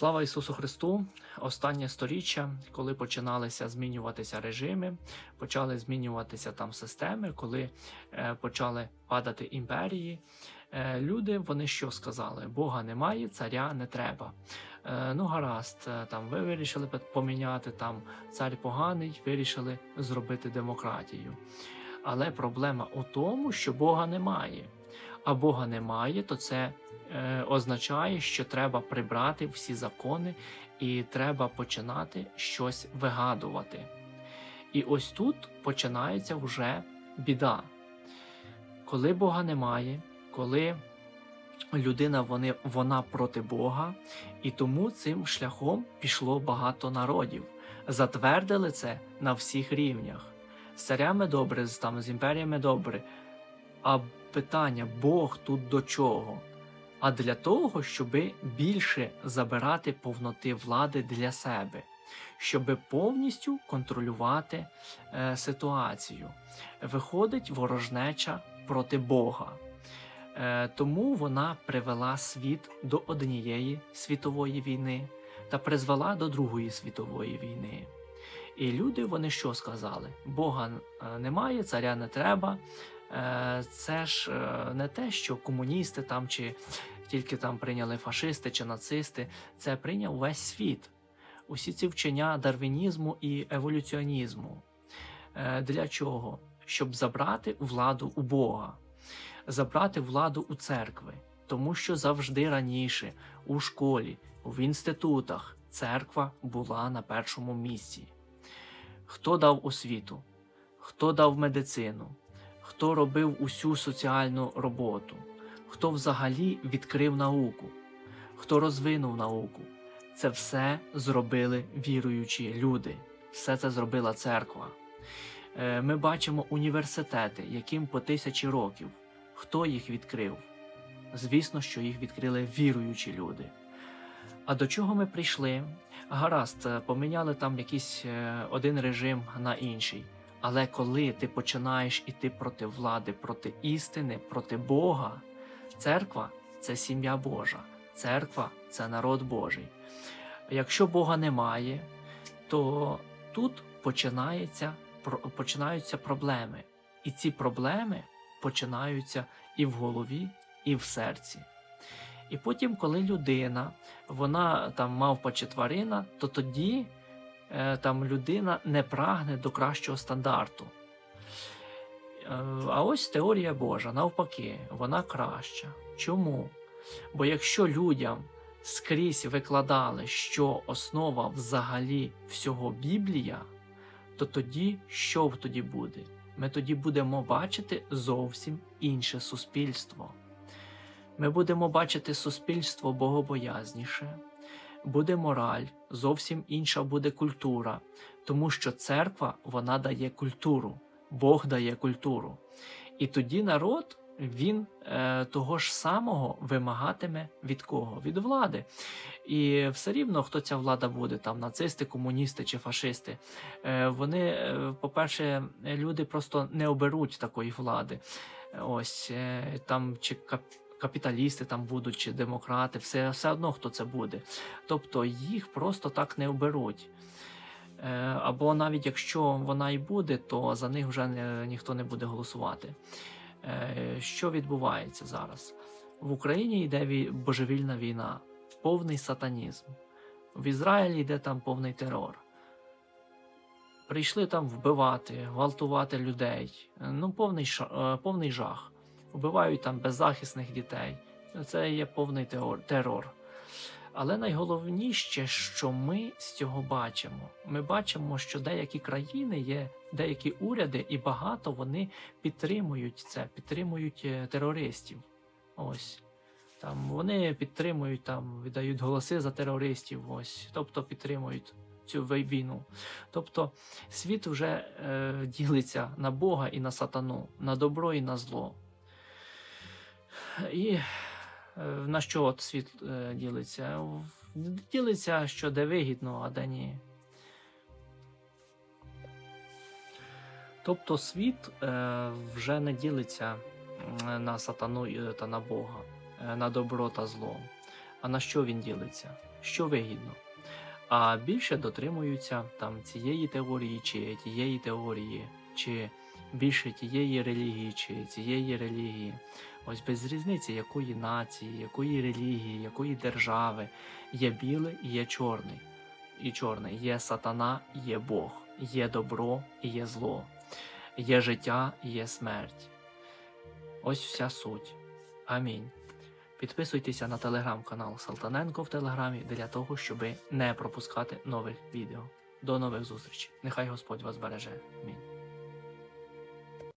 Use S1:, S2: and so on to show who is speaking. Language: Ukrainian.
S1: Слава Ісусу Христу! Останнє сторіччя, коли починалися змінюватися режими, почали змінюватися там системи, коли е, почали падати імперії. Е, люди вони що сказали? Бога немає, царя не треба. Е, ну, гаразд, е, там ви вирішили поміняти там цар поганий, вирішили зробити демократію. Але проблема у тому, що Бога немає. А Бога немає, то це е, означає, що треба прибрати всі закони і треба починати щось вигадувати. І ось тут починається вже біда. Коли Бога немає, коли людина вони, вона проти Бога, і тому цим шляхом пішло багато народів. Затвердили це на всіх рівнях. З царями добре, там, з імперіями добре. А питання Бог тут до чого? А для того, щоб більше забирати повноти влади для себе, щоб повністю контролювати е, ситуацію. Виходить ворожнеча проти Бога. Е, тому вона привела світ до однієї світової війни та призвела до Другої світової війни. І люди вони що сказали? Бога е, немає, царя не треба. Е, Це ж е, не те, що комуністи там чи тільки там прийняли фашисти чи нацисти. Це прийняв весь світ. Усі ці вчення дарвінізму і еволюціонізму. Е, Для чого? Щоб забрати владу у Бога, забрати владу у церкви. Тому що завжди раніше у школі, в інститутах церква була на першому місці. Хто дав освіту? Хто дав медицину? Хто робив усю соціальну роботу? Хто взагалі відкрив науку? Хто розвинув науку? Це все зробили віруючі люди. Все це зробила церква. Е, Ми бачимо університети, яким по тисячі років. Хто їх відкрив? Звісно, що їх відкрили віруючі люди. А до чого ми прийшли? Гаразд, поміняли там якийсь е, один режим на інший. Але коли ти починаєш іти проти влади, проти істини, проти Бога, церква це сім'я Божа, церква це народ Божий. Якщо Бога немає, то тут починається, починаються проблеми. І ці проблеми починаються і в голові, і в серці. І потім, коли людина, вона там мавпа чи тварина, то тоді там людина не прагне до кращого стандарту. Е, А ось теорія Божа, навпаки, вона краща. Чому? Бо якщо людям скрізь викладали, що основа взагалі всього Біблія, то тоді що тоді буде? Ми тоді будемо бачити зовсім інше суспільство. Ми будемо бачити суспільство богобоязніше, буде мораль, зовсім інша буде культура, тому що церква вона дає культуру, Бог дає культуру. І тоді народ він е, того ж самого вимагатиме від кого? Від влади. І все рівно, хто ця влада буде, там нацисти, комуністи чи фашисти. Е, вони, е, по-перше, люди просто не оберуть такої влади. Ось е, там чи кап капіталісти там будуть, чи демократи, все, все одно хто це буде. Тобто їх просто так не оберуть. Е, Або навіть якщо вона і буде, то за них вже ніхто не буде голосувати. Е, Що відбувається зараз? В Україні йде божевільна війна, повний сатанізм. В Ізраїлі йде там повний терор. Прийшли там вбивати, гвалтувати людей. Ну, повний, е, повний жах. Вбивають там беззахисних дітей. Це є повний терор. Але найголовніше, що ми з цього бачимо. Ми бачимо, що деякі країни є, деякі уряди, і багато вони підтримують це, підтримують е, терористів. Ось. Там вони підтримують, там, віддають голоси за терористів, ось, тобто підтримують цю війну. Тобто світ вже е, ділиться на Бога і на сатану, на добро і на зло. І е, на що от світ е, ділиться? Ділиться, що де вигідно, а де ні. Тобто світ е, вже не ділиться на сатану та на Бога, на добро та зло. А на що він ділиться? Що вигідно? А більше дотримуються там цієї теорії чи тієї теорії, чи більше тієї релігії, чи цієї релігії. Ось без різниці, якої нації, якої релігії, якої держави є біле і є чорний. І чорний є сатана, є Бог, є добро і є зло, є життя і є смерть. Ось вся суть. Амінь. Підписуйтеся на телеграм-канал Салтаненко в Телеграмі для того, щоб не пропускати нових відео. До нових зустрічей. Нехай Господь вас береже. Амінь.